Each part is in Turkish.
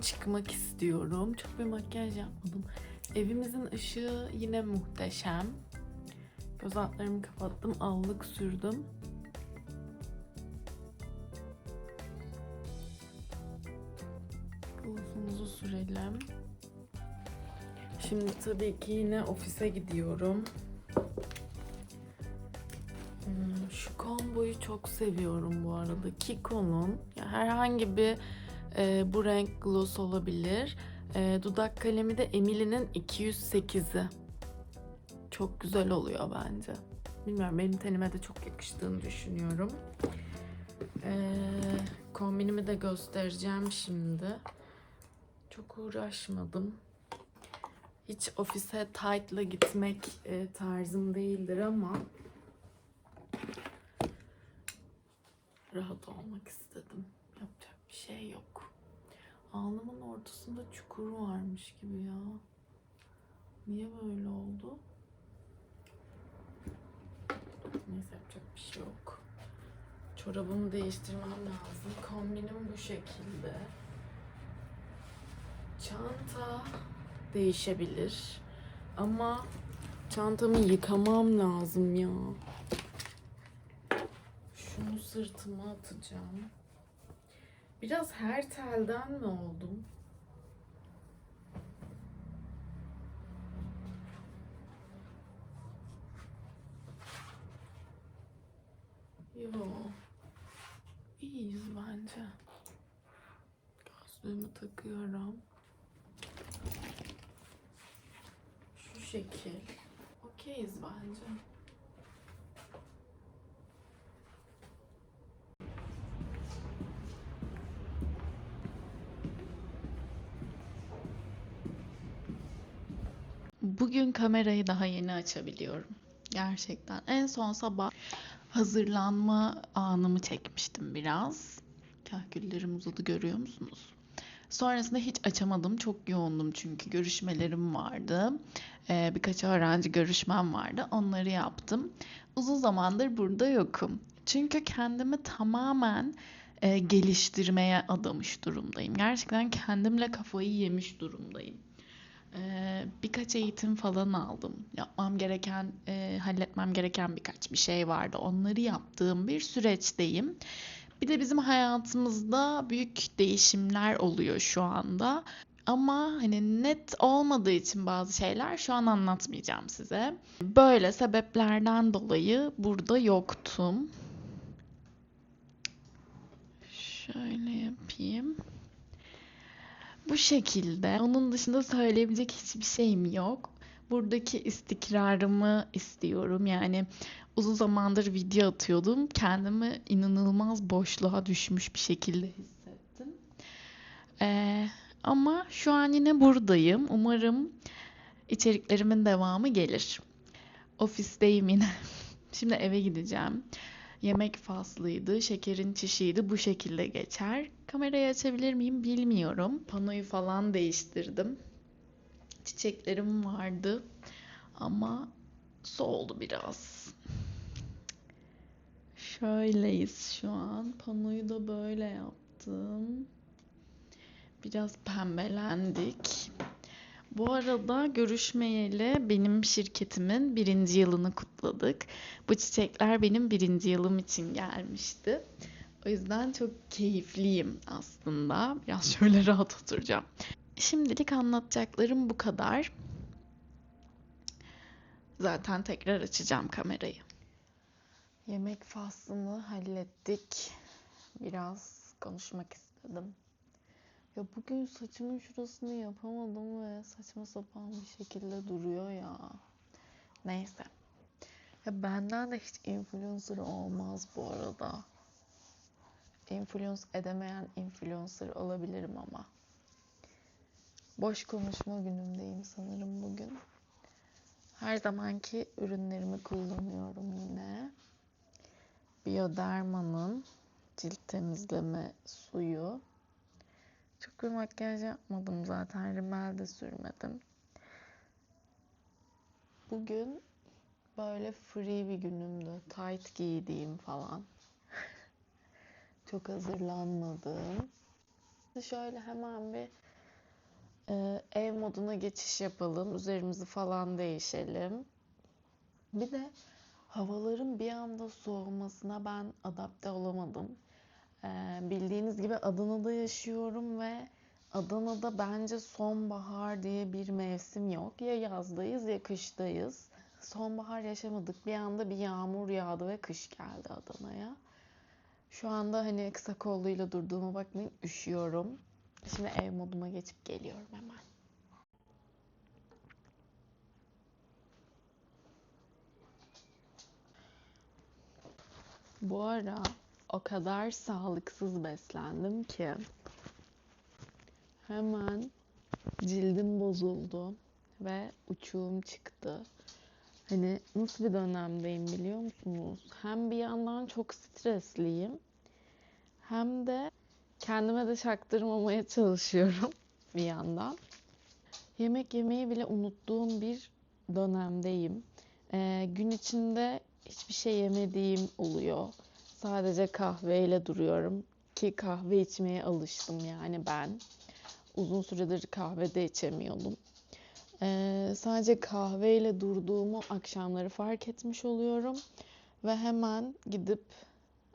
çıkmak istiyorum. Çok bir makyaj yapmadım. Evimizin ışığı yine muhteşem. Göz altlarımı kapattım, allık sürdüm. Glosumuzu sürelim. Şimdi tabii ki yine ofise gidiyorum. Hmm, Şu komboyu çok seviyorum bu arada. Kiko'nun herhangi bir e, bu renk gloss olabilir. E, dudak kalemi de Emily'nin 208'i. Çok güzel oluyor bence. Bilmiyorum benim tenime de çok yakıştığını düşünüyorum. E, kombinimi de göstereceğim şimdi. Çok uğraşmadım. Hiç ofise tight'la gitmek e, tarzım değildir ama rahat olmak istedim. Yapacak bir şey yok. Alnımın ortasında çukur varmış gibi ya. Niye böyle oldu? Neyse yapacak bir şey yok. Çorabımı değiştirmem lazım. Kombinim bu şekilde. Çanta değişebilir. Ama çantamı yıkamam lazım ya. Şunu sırtıma atacağım. Biraz her telden mi oldum? Yo. İyiyiz bence. Gözlüğümü takıyorum. Şu şekil. Okeyiz bence. Bugün kamerayı daha yeni açabiliyorum. Gerçekten. En son sabah hazırlanma anımı çekmiştim biraz. Kahküllerim uzadı görüyor musunuz? Sonrasında hiç açamadım. Çok yoğundum çünkü görüşmelerim vardı. Ee, birkaç öğrenci görüşmem vardı. Onları yaptım. Uzun zamandır burada yokum. Çünkü kendimi tamamen e, geliştirmeye adamış durumdayım. Gerçekten kendimle kafayı yemiş durumdayım. Ee, birkaç eğitim falan aldım. Yapmam gereken, e, halletmem gereken birkaç bir şey vardı. Onları yaptığım bir süreçteyim. Bir de bizim hayatımızda büyük değişimler oluyor şu anda. Ama hani net olmadığı için bazı şeyler şu an anlatmayacağım size. Böyle sebeplerden dolayı burada yoktum. Şöyle yapayım. Şekilde. Onun dışında söyleyebilecek hiçbir şeyim yok. Buradaki istikrarımı istiyorum. Yani uzun zamandır video atıyordum. Kendimi inanılmaz boşluğa düşmüş bir şekilde hissettim. Ee, ama şu an yine buradayım. Umarım içeriklerimin devamı gelir. Ofisteyim yine. Şimdi eve gideceğim. Yemek faslıydı, şekerin çişiydi bu şekilde geçer. Kamerayı açabilir miyim bilmiyorum. Panoyu falan değiştirdim. Çiçeklerim vardı ama soldu biraz. Şöyleyiz şu an. Panoyu da böyle yaptım. Biraz pembelendik. Bu arada görüşmeyeli benim şirketimin birinci yılını kutladık. Bu çiçekler benim birinci yılım için gelmişti. O yüzden çok keyifliyim aslında. Biraz şöyle rahat oturacağım. Şimdilik anlatacaklarım bu kadar. Zaten tekrar açacağım kamerayı. Yemek faslını hallettik. Biraz konuşmak istedim. Ya bugün saçımın şurasını yapamadım ve saçma sapan bir şekilde duruyor ya. Neyse. Ya benden de hiç influencer olmaz bu arada. Influence edemeyen influencer olabilirim ama. Boş konuşma günümdeyim sanırım bugün. Her zamanki ürünlerimi kullanıyorum yine. Bioderma'nın cilt temizleme suyu. Çok bir makyaj yapmadım zaten. Rimel de sürmedim. Bugün böyle free bir günümdü. Tight giydiğim falan. Çok hazırlanmadım. Şöyle hemen bir e, ev moduna geçiş yapalım. Üzerimizi falan değişelim. Bir de havaların bir anda soğumasına ben adapte olamadım. Ee, bildiğiniz gibi Adana'da yaşıyorum ve Adana'da bence sonbahar diye bir mevsim yok. Ya yazdayız ya kıştayız. Sonbahar yaşamadık. Bir anda bir yağmur yağdı ve kış geldi Adana'ya. Şu anda hani kısa kolluyla durduğuma bakmayın üşüyorum. Şimdi ev moduma geçip geliyorum hemen. Bu ara o kadar sağlıksız beslendim ki hemen cildim bozuldu ve uçuğum çıktı. Hani nasıl bir dönemdeyim biliyor musunuz? Hem bir yandan çok stresliyim hem de kendime de çaktırmamaya çalışıyorum bir yandan. Yemek yemeyi bile unuttuğum bir dönemdeyim. Ee, gün içinde hiçbir şey yemediğim oluyor. Sadece kahveyle duruyorum ki kahve içmeye alıştım yani ben. Uzun süredir kahve de içemiyordum. Ee, sadece kahveyle durduğumu akşamları fark etmiş oluyorum. Ve hemen gidip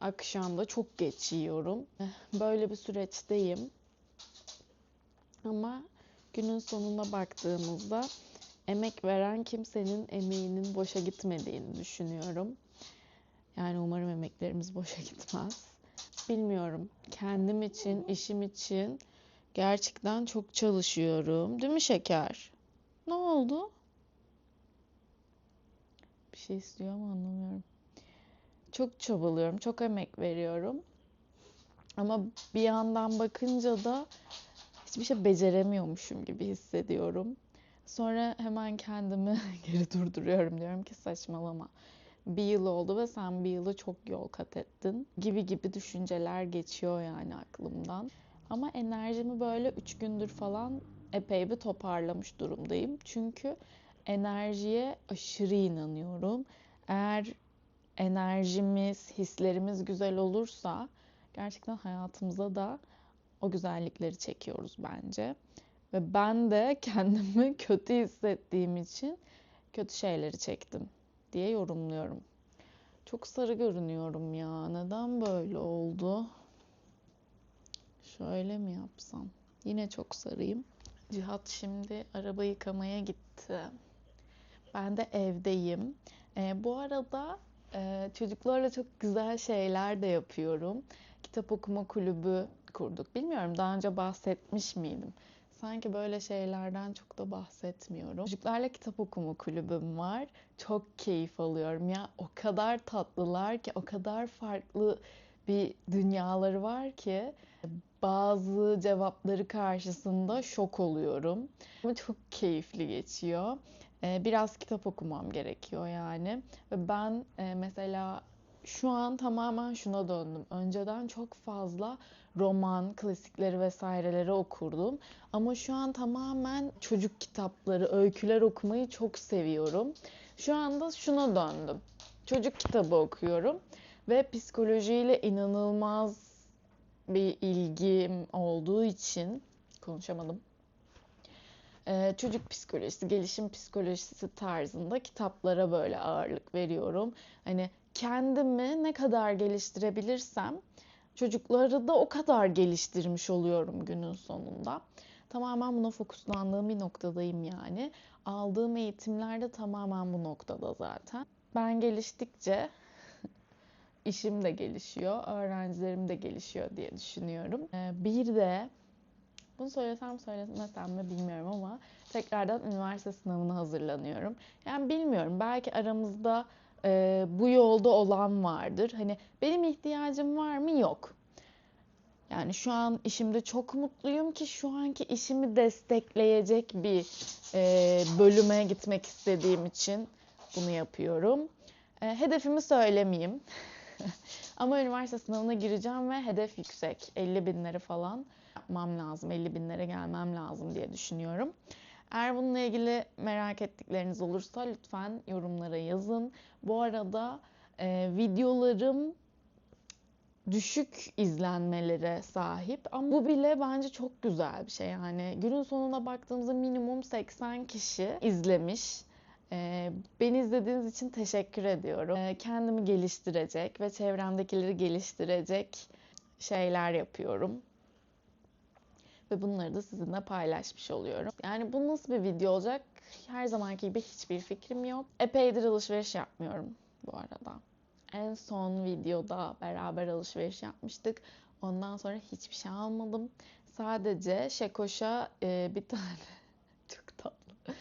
akşamda çok geç yiyorum. Böyle bir süreçteyim. Ama günün sonuna baktığımızda emek veren kimsenin emeğinin boşa gitmediğini düşünüyorum. Yani umarım emeklerimiz boşa gitmez. Bilmiyorum. Kendim için, işim için gerçekten çok çalışıyorum. Değil mi şeker? Ne oldu? Bir şey istiyor ama anlamıyorum. Çok çabalıyorum, çok emek veriyorum. Ama bir yandan bakınca da hiçbir şey beceremiyormuşum gibi hissediyorum. Sonra hemen kendimi geri durduruyorum. Diyorum ki saçmalama. Bir yıl oldu ve sen bir yılı çok yol kat ettin. Gibi gibi düşünceler geçiyor yani aklımdan. Ama enerjimi böyle üç gündür falan epey bir toparlamış durumdayım. Çünkü enerjiye aşırı inanıyorum. Eğer enerjimiz, hislerimiz güzel olursa gerçekten hayatımıza da o güzellikleri çekiyoruz bence. Ve ben de kendimi kötü hissettiğim için kötü şeyleri çektim diye yorumluyorum. Çok sarı görünüyorum ya. Neden böyle oldu? Şöyle mi yapsam? Yine çok sarıyım. Cihat şimdi araba yıkamaya gitti. Ben de evdeyim. E, bu arada e, çocuklarla çok güzel şeyler de yapıyorum. Kitap okuma kulübü kurduk. Bilmiyorum daha önce bahsetmiş miydim? Sanki böyle şeylerden çok da bahsetmiyorum. Çocuklarla kitap okuma kulübüm var. Çok keyif alıyorum ya. O kadar tatlılar ki, o kadar farklı bir dünyaları var ki bazı cevapları karşısında şok oluyorum. Ama çok keyifli geçiyor. Ee, biraz kitap okumam gerekiyor yani. Ben e, mesela şu an tamamen şuna döndüm. Önceden çok fazla roman, klasikleri vesaireleri okurdum. Ama şu an tamamen çocuk kitapları, öyküler okumayı çok seviyorum. Şu anda şuna döndüm. Çocuk kitabı okuyorum ve psikolojiyle inanılmaz bir ilgim olduğu için konuşamadım. Ee, çocuk psikolojisi, gelişim psikolojisi tarzında kitaplara böyle ağırlık veriyorum. Hani kendimi ne kadar geliştirebilirsem çocukları da o kadar geliştirmiş oluyorum günün sonunda. Tamamen buna fokuslandığım bir noktadayım yani. Aldığım eğitimler de tamamen bu noktada zaten. Ben geliştikçe işim de gelişiyor, öğrencilerim de gelişiyor diye düşünüyorum. Ee, bir de bunu söylesem söylemesem mi bilmiyorum ama tekrardan üniversite sınavına hazırlanıyorum. Yani bilmiyorum belki aramızda e, bu yolda olan vardır. Hani benim ihtiyacım var mı? Yok. Yani şu an işimde çok mutluyum ki şu anki işimi destekleyecek bir e, bölüme gitmek istediğim için bunu yapıyorum. E, hedefimi söylemeyeyim. Ama üniversite sınavına gireceğim ve hedef yüksek. 50 binleri falan yapmam lazım. 50 binlere gelmem lazım diye düşünüyorum. Eğer bununla ilgili merak ettikleriniz olursa lütfen yorumlara yazın. Bu arada e, videolarım düşük izlenmelere sahip ama bu bile bence çok güzel bir şey yani günün sonuna baktığımızda minimum 80 kişi izlemiş. Ee, beni izlediğiniz için teşekkür ediyorum. Ee, kendimi geliştirecek ve çevremdekileri geliştirecek şeyler yapıyorum. Ve bunları da sizinle paylaşmış oluyorum. Yani bu nasıl bir video olacak? Her zamanki gibi hiçbir fikrim yok. Epeydir alışveriş yapmıyorum bu arada. En son videoda beraber alışveriş yapmıştık. Ondan sonra hiçbir şey almadım. Sadece Şekoş'a e, bir tane çok tatlı.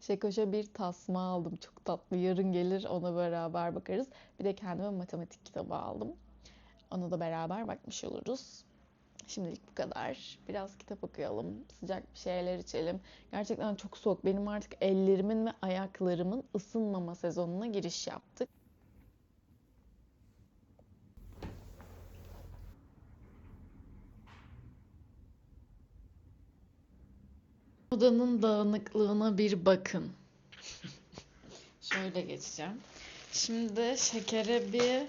Şekoş'a bir tasma aldım. Çok tatlı. Yarın gelir ona beraber bakarız. Bir de kendime matematik kitabı aldım. Ona da beraber bakmış oluruz. Şimdilik bu kadar. Biraz kitap okuyalım. Sıcak bir şeyler içelim. Gerçekten çok soğuk. Benim artık ellerimin ve ayaklarımın ısınmama sezonuna giriş yaptık. Odanın dağınıklığına bir bakın. Şöyle geçeceğim. Şimdi şekere bir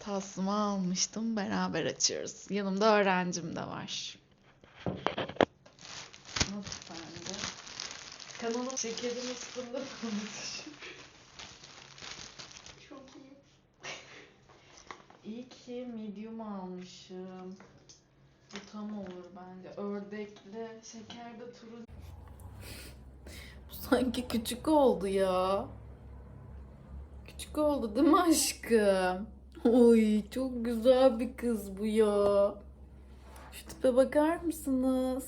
tasma almıştım. Beraber açıyoruz. Yanımda öğrencim de var. Nasıl sence? Kanalım şekerin üstünde. Çok iyi. İyi ki medium almışım. Bu tam olur bence. Ördekli, şeker de turuncu. Bu sanki küçük oldu ya. Küçük oldu değil mi aşkım? Oy çok güzel bir kız bu ya. Şu tipe bakar mısınız?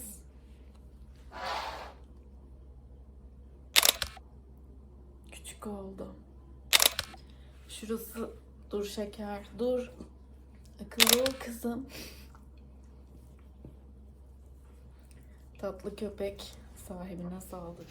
Küçük oldu. Şurası dur şeker dur. Akıllı ol kızım. Tatlı köpek sahibine sağlık.